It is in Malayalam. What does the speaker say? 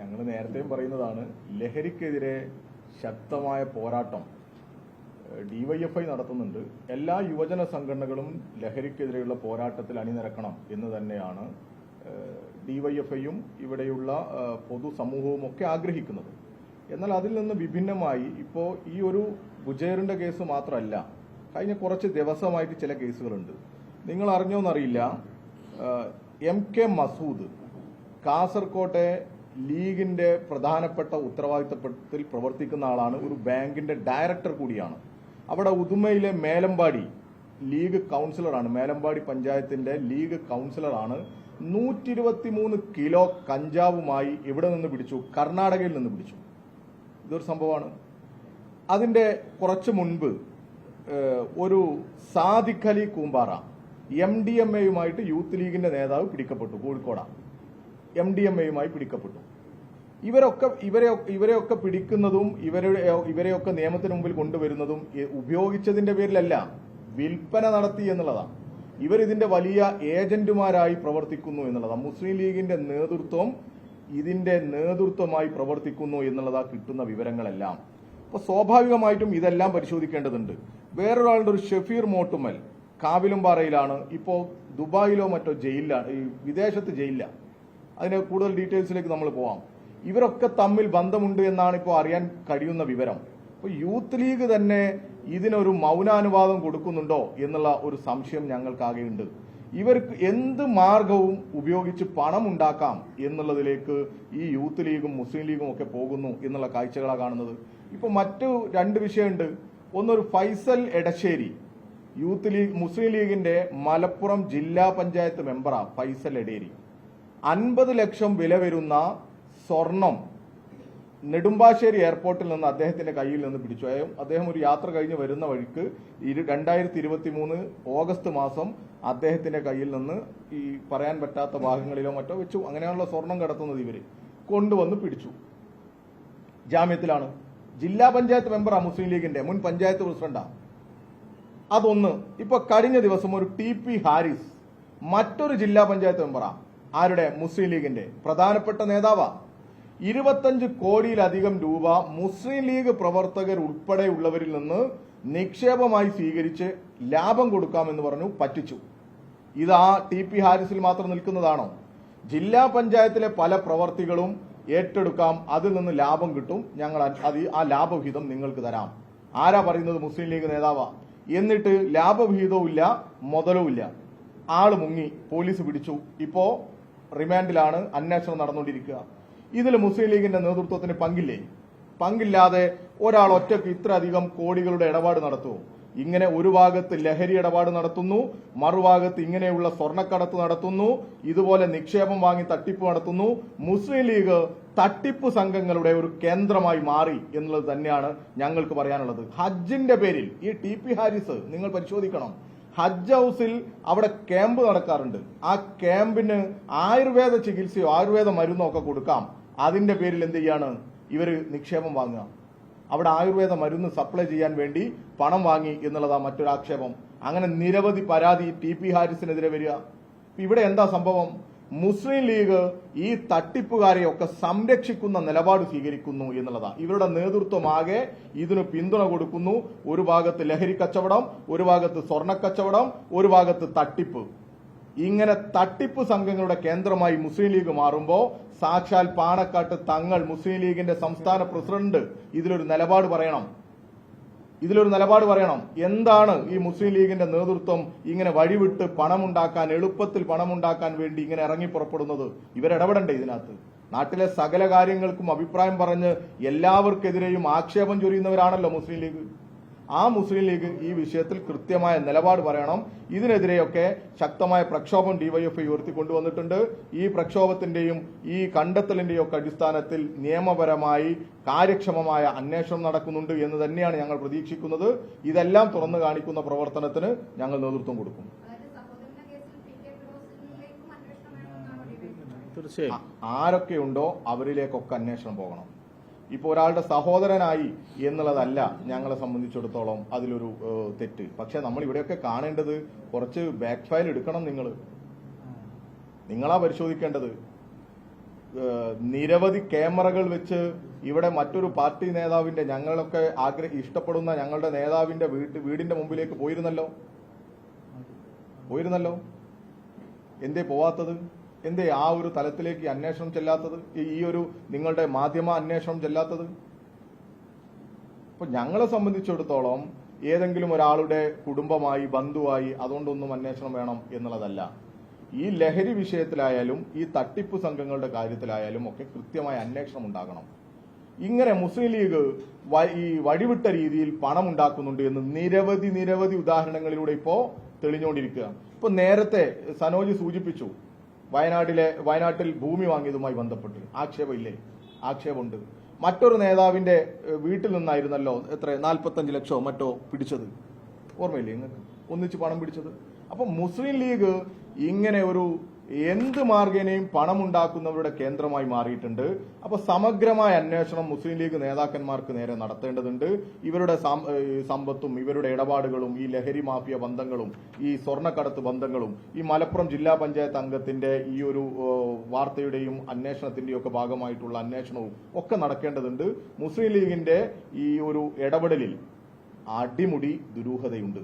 ഞങ്ങൾ നേരത്തെയും പറയുന്നതാണ് ലഹരിക്കെതിരെ ശക്തമായ പോരാട്ടം ഡിവൈഎഫ്ഐ നടത്തുന്നുണ്ട്. എല്ലാ യുവജന സംഘടനകളും ലഹരിക്കെതിരെയുള്ള പോരാട്ടത്തിൽ അണിനിരക്കണം എന്ന് തന്നെയാണ് ഡിവൈഎഫ്ഐയും ഇവിടെയുള്ള പൊതുസമൂഹവും ഒക്കെ ആഗ്രഹിക്കുന്നത്. എന്നാൽ അതിൽ നിന്ന് വിഭിന്നമായി ഇപ്പോൾ ഈ ഒരു ബുജേറിന്റെ കേസ് മാത്രമല്ല കഴിഞ്ഞ കുറച്ച് ദിവസമായിട്ട് ചില കേസുകളുണ്ട്. നിങ്ങൾ അറിഞ്ഞോന്നറിയില്ല എം കെ മസൂദ് കാസർകോട്ടെ ലീഗിന്റെ പ്രധാനപ്പെട്ട ഉത്തരവാദിത്തത്തിൽ പ്രവർത്തിക്കുന്ന ആളാണ് ഒരു ബാങ്കിന്റെ ഡയറക്ടർ കൂടിയാണ്. അവിടെ ഉദുമയിലെ മേലമ്പാടി ലീഗ് കൗൺസിലറാണ്. മേലമ്പാടി പഞ്ചായത്തിന്റെ ലീഗ് കൗൺസിലറാണ്. നൂറ്റി ഇരുപത്തിമൂന്ന് കിലോ കഞ്ചാവുമായി ഇവിടെ നിന്ന് പിടിച്ചു. കർണാടകയിൽ നിന്ന് പിടിച്ചു. ഇതൊരു സംഭവമാണ്. അതിന്റെ കുറച്ച് മുൻപ് ഒരു Sadiqali Koombara M D M എയുമായിട്ട് youth ലീഗിന്റെ നേതാവ് പിടിക്കപ്പെട്ടു. കോഴിക്കോടാണ് എം ഡി എം എയുമായി പിടിക്കപ്പെട്ടു. ഇവരൊക്കെ ഇവരെ ഇവരെയൊക്കെ പിടിക്കുന്നതും ഇവരുടെ ഇവരെയൊക്കെ നിയമത്തിന് മുമ്പിൽ കൊണ്ടുവരുന്നതും ഉപയോഗിച്ചതിന്റെ പേരിലല്ല വിൽപ്പന നടത്തി എന്നുള്ളതാണ്. ഇവർ ഇതിന്റെ വലിയ ഏജന്റുമാരായി പ്രവർത്തിക്കുന്നു എന്നുള്ളതാണ്. മുസ്ലിം ലീഗിന്റെ നേതൃത്വം ഇതിന്റെ നേതൃത്വമായി പ്രവർത്തിക്കുന്നു എന്നുള്ളതാ കിട്ടുന്ന വിവരങ്ങളെല്ലാം. അപ്പൊ സ്വാഭാവികമായിട്ടും ഇതെല്ലാം പരിശോധിക്കേണ്ടതുണ്ട്. വേറൊരാളുടെ ഒരു ഷെഫീർ മോട്ടുമൽ കാവിലുംപാറയിലാണ്. ഇപ്പോ ദുബായിലോ മറ്റോ ജയിലിലാണ് വിദേശത്ത് ജയിലിലാണ് അതിന് കൂടുതൽ ഡീറ്റെയിൽസിലേക്ക് നമ്മൾ പോവാം. ഇവരൊക്കെ തമ്മിൽ ബന്ധമുണ്ട് എന്നാണ് ഇപ്പോൾ അറിയാൻ കഴിയുന്ന വിവരം. അപ്പോൾ യൂത്ത് ലീഗ് തന്നെ ഇതിനൊരു മൗനാനുവാദം കൊടുക്കുന്നുണ്ടോ എന്നുള്ള ഒരു സംശയം ഞങ്ങൾക്കാകെയുണ്ട്. ഇവർക്ക് എന്ത് മാർഗവും ഉപയോഗിച്ച് പണം ഉണ്ടാക്കാം എന്നുള്ളതിലേക്ക് ഈ യൂത്ത് ലീഗും മുസ്ലിം ലീഗും ഒക്കെ പോകുന്നു എന്നുള്ള കാഴ്ചകളാണ് കാണുന്നത്. ഇപ്പോൾ മറ്റു രണ്ട് വിഷയമുണ്ട്. ഒന്നൊരു ഫൈസൽ എടശ്ശേരി. യൂത്ത് ലീഗ് മുസ്ലിം ലീഗിന്റെ മലപ്പുറം ജില്ലാ പഞ്ചായത്ത് മെമ്പറാണ് ഫൈസൽ എടേരി. അൻപത് ലക്ഷം വില വരുന്ന സ്വർണം നെടുമ്പാശ്ശേരി എയർപോർട്ടിൽ നിന്ന് അദ്ദേഹത്തിന്റെ കയ്യിൽ നിന്ന് പിടിച്ചു. അദ്ദേഹം ഒരു യാത്ര കഴിഞ്ഞ് വരുന്ന വഴിക്ക് ഇരു രണ്ടായിരത്തി ഇരുപത്തി മൂന്ന് ഓഗസ്റ്റ് മാസം അദ്ദേഹത്തിന്റെ കയ്യിൽ നിന്ന് ഈ പറയാൻ പറ്റാത്ത ഭാഗങ്ങളിലോ മറ്റോ വെച്ചു. അങ്ങനെയാണല്ലോ സ്വർണം കടത്തുന്നത് ഇവർ കൊണ്ടുവന്ന് പിടിച്ചു. ജാമ്യത്തിലാണ്. ജില്ലാ പഞ്ചായത്ത് മെമ്പറാ മുസ്ലിം ലീഗിന്റെ മുൻ പഞ്ചായത്ത് പ്രസിഡന്റാ. അതൊന്ന്. ഇപ്പൊ കഴിഞ്ഞ ദിവസം ഒരു ടി പി ഹാരിസ് മറ്റൊരു ജില്ലാ പഞ്ചായത്ത് മെമ്പറാ. ആരുടെ? മുസ്ലിം ലീഗിന്റെ. പ്രധാനപ്പെട്ട നേതാവാ. ഇരുപത്തഞ്ച് കോടിയിലധികം രൂപ മുസ്ലിം ലീഗ് പ്രവർത്തകർ ഉൾപ്പെടെയുള്ളവരിൽ നിന്ന് നിക്ഷേപമായി സ്വീകരിച്ച് ലാഭം കൊടുക്കാമെന്ന് പറഞ്ഞു പറ്റിച്ചു. ഇത് ആ ടി പി ഹാരിസിൽ മാത്രം നിൽക്കുന്നതാണോ? ജില്ലാ പഞ്ചായത്തിലെ പല പ്രവർത്തികളും ഏറ്റെടുക്കാം അതിൽ നിന്ന് ലാഭം കിട്ടും. ഞങ്ങൾ അത് ആ ലാഭവിഹിതം നിങ്ങൾക്ക് തരാം. ആരാ പറയുന്നത് മുസ്ലിം ലീഗ് നേതാവാ? എന്നിട്ട് ലാഭവിഹിതവും ഇല്ല മുതലും ഇല്ല. ആൾ മുങ്ങി പോലീസ് പിടിച്ചു. ഇപ്പോ റിമാൻഡിലാണ് അന്വേഷണം നടന്നുകൊണ്ടിരിക്കുക. ഇതിൽ മുസ്ലിം ലീഗിന്റെ നേതൃത്വത്തിന് പങ്കില്ലേ? പങ്കില്ലാതെ ഒരാൾ ഒറ്റയ്ക്ക് ഇത്രയധികം കോടികളുടെ ഇടപാട് നടത്തുമോ ഇങ്ങനെ ഒരു ഭാഗത്ത് ലഹരി ഇടപാട് നടത്തുന്നു മറുഭാഗത്ത് ഇങ്ങനെയുള്ള സ്വർണക്കടത്ത് നടത്തുന്നു ഇതുപോലെ നിക്ഷേപം വാങ്ങി തട്ടിപ്പ് നടത്തുന്നു. മുസ്ലിം ലീഗ് തട്ടിപ്പ് സംഘങ്ങളുടെ ഒരു കേന്ദ്രമായി മാറി എന്നുള്ളത് തന്നെയാണ് ഞങ്ങൾക്ക് പറയാനുള്ളത്. ഹജ്ജിന്റെ പേരിൽ ഈ ടി പി ഹാരിസ് നിങ്ങൾ പരിശോധിക്കണം. ഹജ്ജ് ഹൗസിൽ അവിടെ ക്യാമ്പ് നടക്കാറുണ്ട്. ആ ക്യാമ്പിന് ആയുർവേദ ചികിത്സയോ ആയുർവേദ മരുന്നോ ഒക്കെ കൊടുക്കാം. അതിന്റെ പേരിൽ എന്ത് ചെയ്യാണ്? ഇവർ നിക്ഷേപം വാങ്ങുക. അവിടെ ആയുർവേദ മരുന്ന് സപ്ലൈ ചെയ്യാൻ വേണ്ടി പണം വാങ്ങി എന്നുള്ളതാ മറ്റൊരു ആക്ഷേപം. അങ്ങനെ നിരവധി പരാതി ടി പി ഹാരിസിനെതിരെ വരിക. ഇവിടെ എന്താ സംഭവം? മുസ്ലിം ലീഗ് ഈ തട്ടിപ്പുകാരെയൊക്കെ സംരക്ഷിക്കുന്ന നിലപാട് സ്വീകരിക്കുന്നു എന്നുള്ളതാ. ഇവരുടെ നേതൃത്വമാകെ ഇതിന് പിന്തുണ കൊടുക്കുന്നു. ഒരു ഭാഗത്ത് ലഹരി കച്ചവടം ഒരു ഭാഗത്ത് സ്വർണ കച്ചവടം ഒരു ഭാഗത്ത് തട്ടിപ്പ്. ഇങ്ങനെ തട്ടിപ്പ് സംഘങ്ങളുടെ കേന്ദ്രമായി മുസ്ലിം ലീഗ് മാറുമ്പോൾ സാക്ഷാൽ പാണക്കാട്ട് തങ്ങൾ മുസ്ലിം ലീഗിന്റെ സംസ്ഥാന പ്രസിഡന്റ് ഇതിലൊരു നിലപാട് പറയണം. ഇതിലൊരു നിലപാട് പറയണം. എന്താണ് ഈ മുസ്ലിം ലീഗിന്റെ നേതൃത്വം ഇങ്ങനെ വഴിവിട്ട് പണമുണ്ടാക്കാൻ എളുപ്പത്തിൽ പണമുണ്ടാക്കാൻ വേണ്ടി ഇങ്ങനെ ഇറങ്ങി പുറപ്പെടുന്നത്? ഇവരിടപെടണ്ടേ ഇതിനകത്ത്? നാട്ടിലെ സകല കാര്യങ്ങൾക്കും അഭിപ്രായം പറഞ്ഞ് എല്ലാവർക്കെതിരെയും ആക്ഷേപം ചൊരിയുന്നവരാണല്ലോ മുസ്ലിം ലീഗ്. ആ മുസ്ലിം ലീഗ് ഈ വിഷയത്തിൽ കൃത്യമായ നിലപാട് പറയണം. ഇതിനെതിരെയൊക്കെ ശക്തമായ പ്രക്ഷോഭം ഡിവൈഎഫ്ഐ ഉയർത്തിക്കൊണ്ടുവന്നിട്ടുണ്ട്. ഈ പ്രക്ഷോഭത്തിന്റെയും ഈ കണ്ടെത്തലിന്റെയും ഒക്കെ അടിസ്ഥാനത്തിൽ നിയമപരമായി കാര്യക്ഷമമായ അന്വേഷണം നടക്കുന്നുണ്ട് എന്ന് തന്നെയാണ് ഞങ്ങൾ പ്രതീക്ഷിക്കുന്നത്. ഇതെല്ലാം തുറന്നു കാണിക്കുന്ന പ്രവർത്തനത്തിന് ഞങ്ങൾ നേതൃത്വം കൊടുക്കും. തീർച്ചയായും ആരൊക്കെയുണ്ടോ അവരിലേക്കൊക്കെ അന്വേഷണം പോകണം. ഇപ്പൊ ഒരാളുടെ സഹോദരനായി എന്നുള്ളതല്ല ഞങ്ങളെ സംബന്ധിച്ചിടത്തോളം അതിലൊരു തെറ്റ്. പക്ഷെ നമ്മൾ ഇവിടെയൊക്കെ കാണേണ്ടത് കുറച്ച് ബാക്ക് ഫയൽ എടുക്കണം നിങ്ങൾ നിങ്ങളാ പരിശോധിക്കേണ്ടത്. നിരവധി ക്യാമറകൾ വെച്ച് ഇവിടെ മറ്റൊരു പാർട്ടി നേതാവിന്റെ ഞങ്ങളൊക്കെ ആഗ്രഹ ഇഷ്ടപ്പെടുന്ന ഞങ്ങളുടെ നേതാവിന്റെ വീടിന്റെ മുമ്പിലേക്ക് പോയിരുന്നല്ലോ? പോയിരുന്നല്ലോ? എന്തേ പോവാത്തത്? എന്തേ ആ ഒരു തലത്തിലേക്ക് അന്വേഷണം ചെല്ലാത്തത്? ഈ- ഒരു നിങ്ങളുടെ മാധ്യമ അന്വേഷണം ചെല്ലാത്തത്? അപ്പൊ ഞങ്ങളെ സംബന്ധിച്ചിടത്തോളം ഏതെങ്കിലും ഒരാളുടെ കുടുംബമായി ബന്ധുവായി അതുകൊണ്ടൊന്നും അന്വേഷണം വേണം എന്നുള്ളതല്ല. ഈ ലഹരി വിഷയത്തിലായാലും ഈ തട്ടിപ്പ് സംഘങ്ങളുടെ കാര്യത്തിലായാലും ഒക്കെ കൃത്യമായ അന്വേഷണം ഉണ്ടാകണം. ഇങ്ങനെ മുസ്ലിം ലീഗ് ഈ വഴിവിട്ട രീതിയിൽ പണം ഉണ്ടാക്കുന്നുണ്ട് എന്ന് നിരവധി നിരവധി ഉദാഹരണങ്ങളിലൂടെ ഇപ്പോ തെളിഞ്ഞുകൊണ്ടിരിക്കുക ഇപ്പൊ നേരത്തെ സനോജ് സൂചിപ്പിച്ചു വയനാട്ടിലെ വയനാട്ടിൽ ഭൂമി വാങ്ങിയതുമായി ബന്ധപ്പെട്ട് ആക്ഷേപമില്ലേ? ആക്ഷേപമുണ്ട്. മറ്റൊരു നേതാവിന്റെ വീട്ടിൽ നിന്നായിരുന്നല്ലോ എത്ര നാൽപ്പത്തഞ്ച് ലക്ഷമോ മറ്റോ പിടിച്ചത്? ഓർമ്മയില്ലേ നിങ്ങൾക്ക്? ഒന്നിച്ച് പണം പിടിച്ചത്? അപ്പൊ മുസ്ലിം ലീഗ് ഇങ്ങനെ ഒരു എന്ത് മാർഗേനയും പണമുണ്ടാക്കുന്നവരുടെ കേന്ദ്രമായി മാറിയിട്ടുണ്ട്. അപ്പൊ സമഗ്രമായ അന്വേഷണം മുസ്ലിം ലീഗ് നേതാക്കന്മാർക്ക് നേരെ നടത്തേണ്ടതുണ്ട്. ഇവരുടെ സമ്പത്തും ഇവരുടെ ഇടപാടുകളും ഈ ലഹരി മാഫിയ ബന്ധങ്ങളും ഈ സ്വർണക്കടത്ത് ബന്ധങ്ങളും ഈ മലപ്പുറം ജില്ലാ പഞ്ചായത്ത് അംഗത്തിന്റെ ഈ ഒരു വാർത്തയുടെയും അന്വേഷണത്തിന്റെയും ഒക്കെ ഭാഗമായിട്ടുള്ള അന്വേഷണവും ഒക്കെ നടക്കേണ്ടതുണ്ട്. മുസ്ലിം ലീഗിന്റെ ഈ ഒരു ഇടപെടലിൽ അടിമുടി ദുരൂഹതയുണ്ട്.